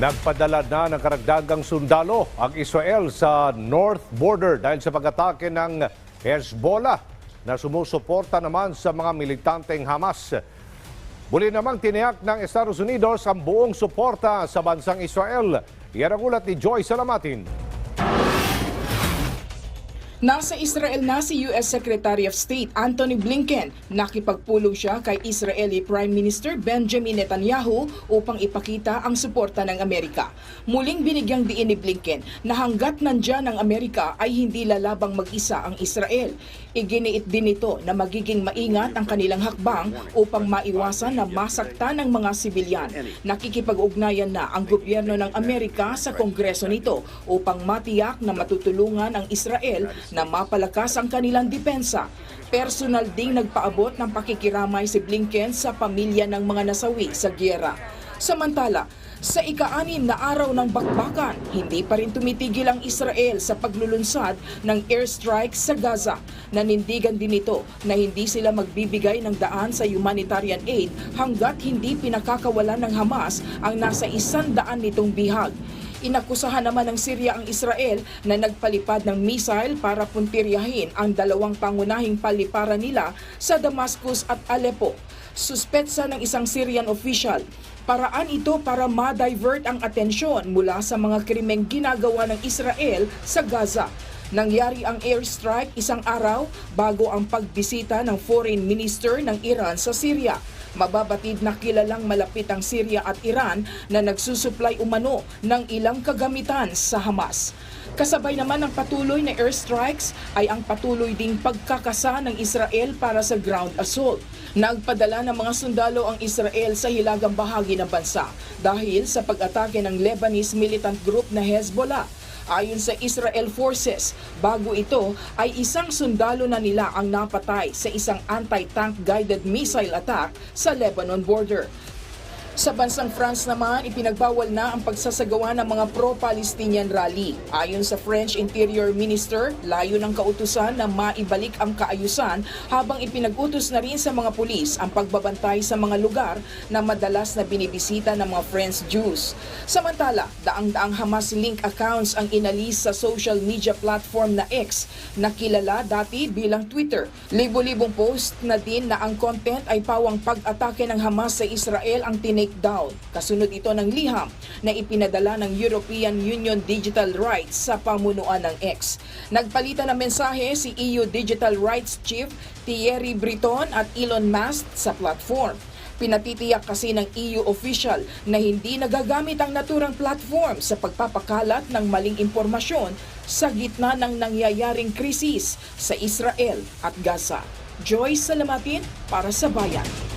Nagpadala na ng karagdagang sundalo ang Israel sa north border dahil sa pag-atake ng Hezbollah na sumusuporta naman sa mga militanteng Hamas. Muli namang tiniyak ng Estados Unidos ang buong suporta sa bansang Israel. Yan ang ulat ni Joy Salamatin. Nasa Israel na si U.S. Secretary of State Anthony Blinken. Nakipagpulong siya kay Israeli Prime Minister Benjamin Netanyahu upang ipakita ang suporta ng Amerika. Muling binigyang diin ni Blinken na hanggat nandyan ang Amerika ay hindi lalabang mag-isa ang Israel. Iginiit din ito na magiging maingat ang kanilang hakbang upang maiwasan na masakta ng mga sibilyan. Nakikipag-ugnayan na ang gobyerno ng Amerika sa kongreso nito upang matiyak na matutulungan ang Israel na mapalakas ang kanilang depensa. Personal ding nagpaabot ng pakikiramay si Blinken sa pamilya ng mga nasawi sa gyera. Samantala, sa ika-anim na araw ng bakbakan, hindi pa rin tumitigil ang Israel sa paglulunsad ng airstrike sa Gaza. Nanindigan din ito na hindi sila magbibigay ng daan sa humanitarian aid hanggat hindi pinakakawalan ng Hamas ang nasa isandaan nitong bihag. Inakusahan naman ng Syria ang Israel na nagpalipad ng missile para puntiryahin ang dalawang pangunahing paliparan nila sa Damascus at Aleppo. Suspetsa ng isang Syrian official, paraan ito para ma-divert ang atensyon mula sa mga krimeng ginagawa ng Israel sa Gaza. Nangyari ang airstrike isang araw bago ang pagbisita ng foreign minister ng Iran sa Syria. Mababatid na kilalang malapit ang Syria at Iran na nagsusupply umano ng ilang kagamitan sa Hamas. Kasabay naman ng patuloy na airstrikes ay ang patuloy ding pagkakasa ng Israel para sa ground assault. Nagpadala ng mga sundalo ang Israel sa hilagang bahagi ng bansa dahil sa pag-atake ng Lebanese militant group na Hezbollah. Ayon sa Israel Forces, bago ito ay isang sundalo na nila ang napatay sa isang anti-tank guided missile attack sa Lebanon border. Sa bansang France naman, ipinagbawal na ang pagsasagawa ng mga pro-Palestinian rally. Ayon sa French Interior Minister, layo ng kautusan na maibalik ang kaayusan habang ipinag-utos na rin sa mga pulis ang pagbabantay sa mga lugar na madalas na binibisita ng mga French Jews. Samantala, daang-daang Hamas link accounts ang inalis sa social media platform na X na kilala dati bilang Twitter. Libo-libong post na din na ang content ay pawang pag-atake ng Hamas sa Israel ang tinake down. Kasunod ito ng liham na ipinadala ng European Union Digital Rights sa pamunuan ng X. Nagpalitan ng mensahe si EU Digital Rights Chief Thierry Breton at Elon Musk sa platform. Pinatitiyak kasi ng EU official na hindi nagagamit ang naturang platform sa pagpapakalat ng maling impormasyon sa gitna ng nangyayaring krisis sa Israel at Gaza. Joy Salamatin para sa Bayan.